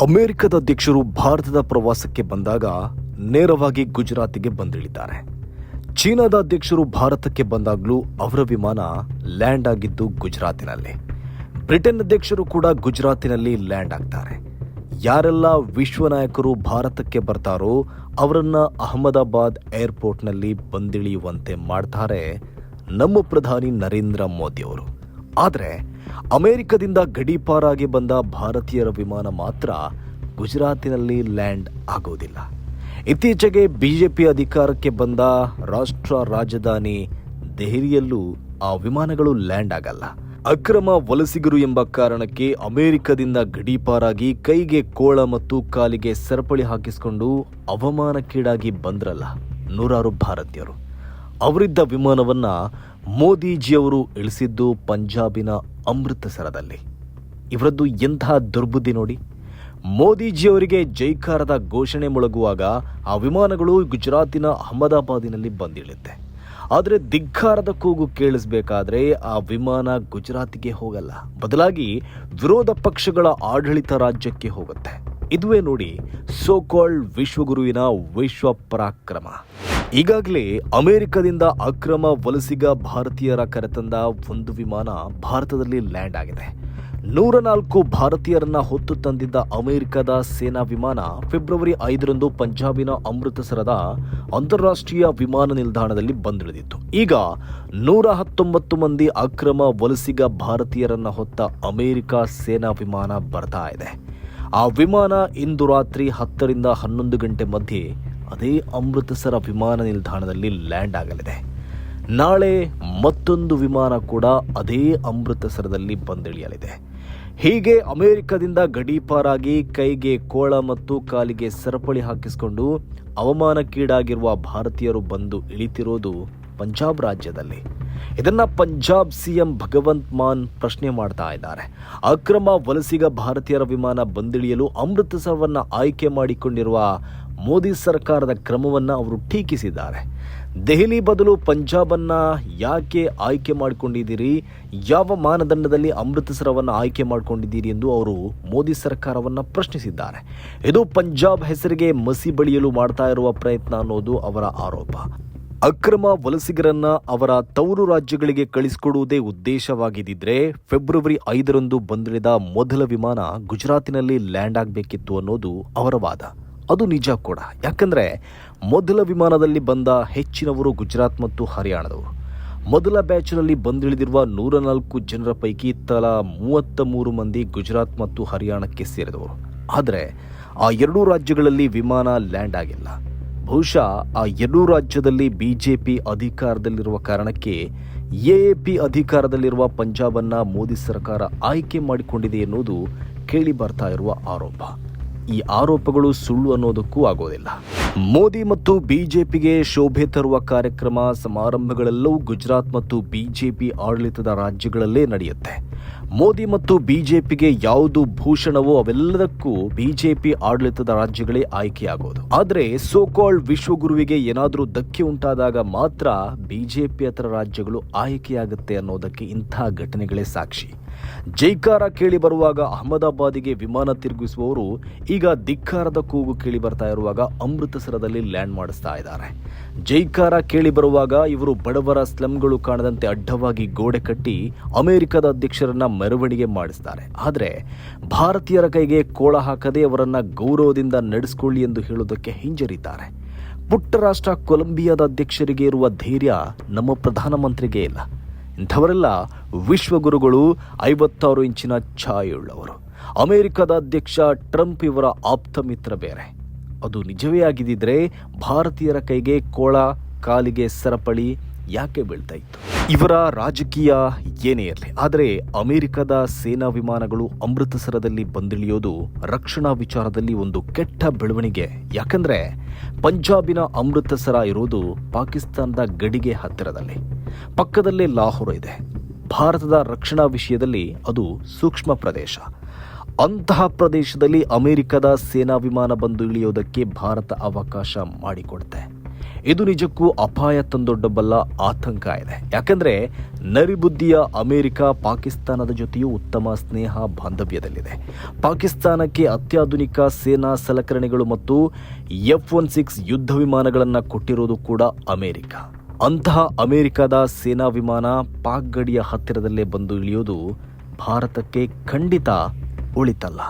ಅಮೆರಿಕದ ಅಧ್ಯಕ್ಷರು ಭಾರತದ ಪ್ರವಾಸಕ್ಕೆ ಬಂದಾಗ ನೇರವಾಗಿ ಗುಜರಾತಿಗೆ ಬಂದಿಳಿದ್ದಾರೆ. ಚೀನಾದ ಅಧ್ಯಕ್ಷರು ಭಾರತಕ್ಕೆ ಬಂದಾಗಲೂ ಅವರ ವಿಮಾನ ಲ್ಯಾಂಡ್ ಆಗಿದ್ದು ಗುಜರಾತಿನಲ್ಲಿ. ಬ್ರಿಟನ್ ಅಧ್ಯಕ್ಷರು ಕೂಡ ಗುಜರಾತಿನಲ್ಲಿ ಲ್ಯಾಂಡ್ ಆಗ್ತಾರೆ. ಯಾರೆಲ್ಲ ವಿಶ್ವ ನಾಯಕರು ಭಾರತಕ್ಕೆ ಬರ್ತಾರೋ ಅವರನ್ನ ಅಹಮದಾಬಾದ್ ಏರ್ಪೋರ್ಟ್ನಲ್ಲಿ ಬಂದಿಳಿಯುವಂತೆ ಮಾಡ್ತಾರೆ ನಮ್ಮ ಪ್ರಧಾನಿ ನರೇಂದ್ರ ಮೋದಿಯವರು. ಆದರೆ ಅಮೆರಿಕದಿಂದ ಗಡೀಪಾರಾಗಿ ಬಂದ ಭಾರತೀಯರ ವಿಮಾನ ಮಾತ್ರ ಗುಜರಾತಿನಲ್ಲಿ ಲ್ಯಾಂಡ್ ಆಗೋದಿಲ್ಲ. ಇತ್ತೀಚೆಗೆ ಬಿಜೆಪಿ ಅಧಿಕಾರಕ್ಕೆ ಬಂದ ರಾಷ್ಟ್ರ ರಾಜಧಾನಿ ದೆಹಲಿಯಲ್ಲೂ ಆ ವಿಮಾನಗಳು ಲ್ಯಾಂಡ್ ಆಗಲ್ಲ. ಅಕ್ರಮ ವಲಸಿಗರು ಎಂಬ ಕಾರಣಕ್ಕೆ ಅಮೆರಿಕದಿಂದ ಗಡೀಪಾರಾಗಿ ಕೈಗೆ ಕೋಳ ಮತ್ತು ಕಾಲಿಗೆ ಸರಪಳಿ ಹಾಕಿಸಿಕೊಂಡು ಅವಮಾನಕ್ಕೀಡಾಗಿ ಬಂದ್ರಲ್ಲ ನೂರಾರು ಭಾರತೀಯರು. ಅವರಿದ್ದ ವಿಮಾನವನ್ನ ಮೋದಿಜಿಯವರು ಇಳಿಸಿದ್ದು ಪಂಜಾಬಿನ ಅಮೃತಸರದಲ್ಲಿ. ಇವರದ್ದು ಎಂತಹ ದುರ್ಬುದ್ಧಿ ನೋಡಿ. ಮೋದಿಜಿಯವರಿಗೆ ಜೈಕಾರದ ಘೋಷಣೆ ಮೊಳಗುವಾಗ ಆ ವಿಮಾನಗಳು ಗುಜರಾತಿನ ಅಹಮದಾಬಾದಿನಲ್ಲಿ ಬಂದಿಳಿಯುತ್ತೆ. ಆದರೆ ಧಿಕ್ಕಾರದ ಕೂಗು ಕೇಳಿಸ್ಬೇಕಾದ್ರೆ ಆ ವಿಮಾನ ಗುಜರಾತಿಗೆ ಹೋಗಲ್ಲ. ಬದಲಾಗಿ ವಿರೋಧ ಪಕ್ಷಗಳ ಆಡಳಿತ ರಾಜ್ಯಕ್ಕೆ ಹೋಗುತ್ತೆ. ಇದುವೇ ನೋಡಿ ಸೋಕಾಲ್ಡ್ ವಿಶ್ವಗುರುವಿನ ವಿಶ್ವ ಪರಾಕ್ರಮ ಈಗಾಗಲೇ ಅಮೆರಿಕದಿಂದ ಅಕ್ರಮ ವಲಸಿಗ ಭಾರತೀಯರ ಕರೆತಂದ ಒಂದು ವಿಮಾನ ಭಾರತದಲ್ಲಿ ಲ್ಯಾಂಡ್ ಆಗಿದೆ. ನೂರ ನಾಲ್ಕು ಭಾರತೀಯರನ್ನ ಹೊತ್ತು ತಂದಿದ್ದ ಅಮೆರಿಕದ ಸೇನಾ ವಿಮಾನ ಫೆಬ್ರವರಿ ಐದರಂದು ಪಂಜಾಬಿನ ಅಮೃತಸರದ ಅಂತಾರಾಷ್ಟ್ರೀಯ ವಿಮಾನ ನಿಲ್ದಾಣದಲ್ಲಿ ಬಂದಿಳಿದಿತ್ತು. ಈಗ ನೂರ ಹತ್ತೊಂಬತ್ತು ಮಂದಿ ಅಕ್ರಮ ವಲಸಿಗ ಭಾರತೀಯರನ್ನ ಹೊತ್ತ ಅಮೆರಿಕ ಸೇನಾ ವಿಮಾನ ಬರ್ತಾ ಇದೆ. ಆ ವಿಮಾನ ಇಂದು ರಾತ್ರಿ ಹತ್ತರಿಂದ ಹನ್ನೊಂದು ಗಂಟೆ ಮಧ್ಯೆ ಅದೇ ಅಮೃತಸರ ವಿಮಾನ ನಿಲ್ದಾಣದಲ್ಲಿ ಲ್ಯಾಂಡ್ ಆಗಲಿದೆ. ನಾಳೆ ಮತ್ತೊಂದು ವಿಮಾನ ಕೂಡ ಅದೇ ಅಮೃತಸರದಲ್ಲಿ ಬಂದಿಳಿಯಲಿದೆ. ಹೀಗೆ ಅಮೆರಿಕದಿಂದ ಗಡೀಪಾರಾಗಿ ಕೈಗೆ ಕೋಳ ಮತ್ತು ಕಾಲಿಗೆ ಸರಪಳಿ ಹಾಕಿಸಿಕೊಂಡು ಅವಮಾನಕ್ಕೀಡಾಗಿರುವ ಭಾರತೀಯರು ಬಂದು ಇಳಿತಿರೋದು ಪಂಜಾಬ್ ರಾಜ್ಯದಲ್ಲಿ. ಇದನ್ನ ಪಂಜಾಬ್ ಸಿಎಂ ಭಗವಂತ್ ಮಾನ್ ಪ್ರಶ್ನೆ ಮಾಡ್ತಾ ಇದ್ದಾರೆ. ಅಕ್ರಮ ವಲಸಿಗ ಭಾರತೀಯರ ವಿಮಾನ ಬಂದಿಳಿಯಲು ಅಮೃತಸರವನ್ನು ಆಯ್ಕೆ ಮಾಡಿಕೊಂಡಿರುವ ಮೋದಿ ಸರ್ಕಾರದ ಕ್ರಮವನ್ನು ಅವರು ಟೀಕಿಸಿದ್ದಾರೆ. ದೆಹಲಿ ಬದಲು ಪಂಜಾಬನ್ನ ಯಾಕೆ ಆಯ್ಕೆ ಮಾಡಿಕೊಂಡಿದ್ದೀರಿ? ಯಾವ ಮಾನದಂಡದಲ್ಲಿ ಅಮೃತಸರವನ್ನು ಆಯ್ಕೆ ಮಾಡಿಕೊಂಡಿದ್ದೀರಿ ಎಂದು ಅವರು ಮೋದಿ ಸರ್ಕಾರವನ್ನು ಪ್ರಶ್ನಿಸಿದ್ದಾರೆ. ಇದು ಪಂಜಾಬ್ ಹೆಸರಿಗೆ ಮಸಿ ಬಳಿಯಲು ಮಾಡ್ತಾ ಇರುವ ಪ್ರಯತ್ನ ಅನ್ನೋದು ಅವರ ಆರೋಪ. ಅಕ್ರಮ ವಲಸಿಗರನ್ನ ಅವರ ತವರು ರಾಜ್ಯಗಳಿಗೆ ಕಳಿಸಿಕೊಡುವುದೇ ಉದ್ದೇಶವಾಗಿದ್ದಿದ್ರೆ ಫೆಬ್ರವರಿ ಐದರಂದು ಬಂದಿಳಿದ ಮೊದಲ ವಿಮಾನ ಗುಜರಾತಿನಲ್ಲಿ ಲ್ಯಾಂಡ್ ಆಗಬೇಕಿತ್ತು ಅನ್ನೋದು ಅವರ ವಾದ. ಅದು ನಿಜ ಕೂಡ. ಯಾಕಂದರೆ ಮೊದಲ ವಿಮಾನದಲ್ಲಿ ಬಂದ ಹೆಚ್ಚಿನವರು ಗುಜರಾತ್ ಮತ್ತು ಹರಿಯಾಣದವರು. ಮೊದಲ ಬ್ಯಾಚ್ನಲ್ಲಿ ಬಂದಿಳಿದಿರುವ ನೂರ ನಾಲ್ಕು ಜನರ ಪೈಕಿ ತಲಾ ಮೂವತ್ತ ಮೂರು ಮಂದಿ ಗುಜರಾತ್ ಮತ್ತು ಹರಿಯಾಣಕ್ಕೆ ಸೇರಿದವರು. ಆದರೆ ಆ ಎರಡೂ ರಾಜ್ಯಗಳಲ್ಲಿ ವಿಮಾನ ಲ್ಯಾಂಡ್ ಆಗಿಲ್ಲ. ಬಹುಶಃ ಆ ಎರಡೂ ರಾಜ್ಯದಲ್ಲಿ ಬಿ ಜೆ ಪಿ ಅಧಿಕಾರದಲ್ಲಿರುವ ಕಾರಣಕ್ಕೆ ಎ ಪಿ ಅಧಿಕಾರದಲ್ಲಿರುವ ಪಂಜಾಬನ್ನು ಮೋದಿ ಸರ್ಕಾರ ಆಯ್ಕೆ ಮಾಡಿಕೊಂಡಿದೆ ಎನ್ನುವುದು ಕೇಳಿ ಬರ್ತಾ ಇರುವ ಆರೋಪ. ಈ ಆರೋಪಗಳು ಸುಳ್ಳು ಅನ್ನೋದಕ್ಕೂ ಆಗೋದಿಲ್ಲ. ಮೋದಿ ಮತ್ತು ಬಿಜೆಪಿಗೆ ಶೋಭೆ ತರುವ ಕಾರ್ಯಕ್ರಮ ಸಮಾರಂಭಗಳೆಲ್ಲವೂ ಗುಜರಾತ್ ಮತ್ತು ಬಿಜೆಪಿ ಆಡಳಿತದ ರಾಜ್ಯಗಳಲ್ಲೇ ನಡೆಯುತ್ತೆ. ಮೋದಿ ಮತ್ತು ಬಿಜೆಪಿಗೆ ಯಾವುದು ಭೂಷಣವೋ ಅವೆಲ್ಲದಕ್ಕೂ ಬಿಜೆಪಿ ಆಡಳಿತದ ರಾಜ್ಯಗಳೇ ಆಯ್ಕೆಯಾಗೋದು. ಆದರೆ ಸೋಕಾಲ್ಡ್ ವಿಶ್ವಗುರುವಿಗೆ ಏನಾದರೂ ಧಕ್ಕೆ ಉಂಟಾದಾಗ ಮಾತ್ರ ಬಿಜೆಪಿ ಹತ್ರ ರಾಜ್ಯಗಳು ಆಯ್ಕೆಯಾಗುತ್ತೆ ಅನ್ನೋದಕ್ಕೆ ಇಂಥ ಘಟನೆಗಳೇ ಸಾಕ್ಷಿ. ಜೈಕಾರ ಕೇಳಿ ಬರುವಾಗ ಅಹಮದಾಬಾದಿಗೆ ವಿಮಾನ ತಿರುಗಿಸುವವರು ಈಗ ಧಿಕ್ಕಾರದ ಕೂಗು ಕೇಳಿ ಬರ್ತಾ ಇರುವಾಗ ಅಮೃತಸರದಲ್ಲಿ ಲ್ಯಾಂಡ್ ಮಾಡಿಸ್ತಾ ಇದ್ದಾರೆ. ಜೈಕಾರ ಕೇಳಿ ಬರುವಾಗ ಇವರು ಬಡವರ ಸ್ಲಮ್ಗಳು ಕಾಣದಂತೆ ಅಡ್ಡವಾಗಿ ಗೋಡೆ ಕಟ್ಟಿ ಅಮೆರಿಕದ ಅಧ್ಯಕ್ಷರನ್ನ ಮೆರವಣಿಗೆ ಮಾಡಿಸ್ತಾರೆ. ಆದರೆ ಭಾರತೀಯರ ಕೈಗೆ ಕೋಳ ಹಾಕದೆ ಅವರನ್ನ ಗೌರವದಿಂದ ನಡೆಸಿಕೊಳ್ಳಿ ಎಂದು ಹೇಳುವುದಕ್ಕೆ ಹಿಂಜರಿತಾರೆ. ಪುಟ್ಟ ರಾಷ್ಟ್ರ ಕೊಲಂಬಿಯಾದ ಅಧ್ಯಕ್ಷರಿಗೆ ಇರುವ ಧೈರ್ಯ ನಮ್ಮ ಪ್ರಧಾನಮಂತ್ರಿಗೆ ಇಲ್ಲ. ಇಂಥವರೆಲ್ಲ ವಿಶ್ವಗುರುಗಳು ಐವತ್ತಾರು ಇಂಚಿನ ಛಾಯೆಯುಳ್ಳವರು. ಅಮೆರಿಕದ ಅಧ್ಯಕ್ಷ ಟ್ರಂಪ್ ಇವರ ಆಪ್ತ ಮಿತ್ರ ಬೇರೆ. ಅದು ನಿಜವೇ ಆಗಿದ್ದಿದ್ರೆ ಭಾರತೀಯರ ಕೈಗೆ ಕೋಳ, ಕಾಲಿಗೆ ಸರಪಳಿ ಯಾಕೆ ಬೀಳ್ತಾ ಇತ್ತು? ಇವರ ರಾಜಕೀಯ ಏನೇ ಇರಲಿ, ಆದರೆ ಅಮೆರಿಕದ ಸೇನಾ ವಿಮಾನಗಳು ಅಮೃತಸರದಲ್ಲಿ ಬಂದಿಳಿಯೋದು ರಕ್ಷಣಾ ವಿಚಾರದಲ್ಲಿ ಒಂದು ಕೆಟ್ಟ ಬೆಳವಣಿಗೆ. ಯಾಕಂದ್ರೆ ಪಂಜಾಬಿನ ಅಮೃತಸರ ಇರೋದು ಪಾಕಿಸ್ತಾನದ ಗಡಿಗೆ ಹತ್ತಿರದಲ್ಲಿ, ಪಕ್ಕದಲ್ಲೇ ಲಾಹೋರ್ ಇದೆ. ಭಾರತದ ರಕ್ಷಣಾ ವಿಷಯದಲ್ಲಿ ಅದು ಸೂಕ್ಷ್ಮ ಪ್ರದೇಶ. ಅಂತಹ ಪ್ರದೇಶದಲ್ಲಿ ಅಮೆರಿಕದ ಸೇನಾ ವಿಮಾನ ಬಂದು ಇಳಿಯೋದಕ್ಕೆ ಭಾರತ ಅವಕಾಶ ಮಾಡಿಕೊಡುತ್ತೆ. ಇದು ನಿಜಕ್ಕೂ ಅಪಾಯ ತಂದೊಡ್ಡಬಲ್ಲ ಆತಂಕ ಇದೆ. ಯಾಕಂದ್ರೆ ನರಿಬುದ್ಧಿಯ ಅಮೆರಿಕ ಪಾಕಿಸ್ತಾನದ ಜೊತೆಯೂ ಉತ್ತಮ ಸ್ನೇಹ ಬಾಂಧವ್ಯದಲ್ಲಿದೆ. ಪಾಕಿಸ್ತಾನಕ್ಕೆ ಅತ್ಯಾಧುನಿಕ ಸೇನಾ ಸಲಕರಣೆಗಳು ಮತ್ತು ಎಫ್ ಒನ್ ಸಿಕ್ಸ್ ಯುದ್ಧ ವಿಮಾನಗಳನ್ನು ಕೊಟ್ಟಿರೋದು ಕೂಡ ಅಮೆರಿಕ. ಅಂತಹ ಅಮೆರಿಕದ ಸೇನಾ ವಿಮಾನ ಪಾಕ್ ಗಡಿಯ ಹತ್ತಿರದಲ್ಲೇ ಬಂದು ಇಳಿಯೋದು ಭಾರತಕ್ಕೆ ಖಂಡಿತ ಉಳಿತಲ್ಲ.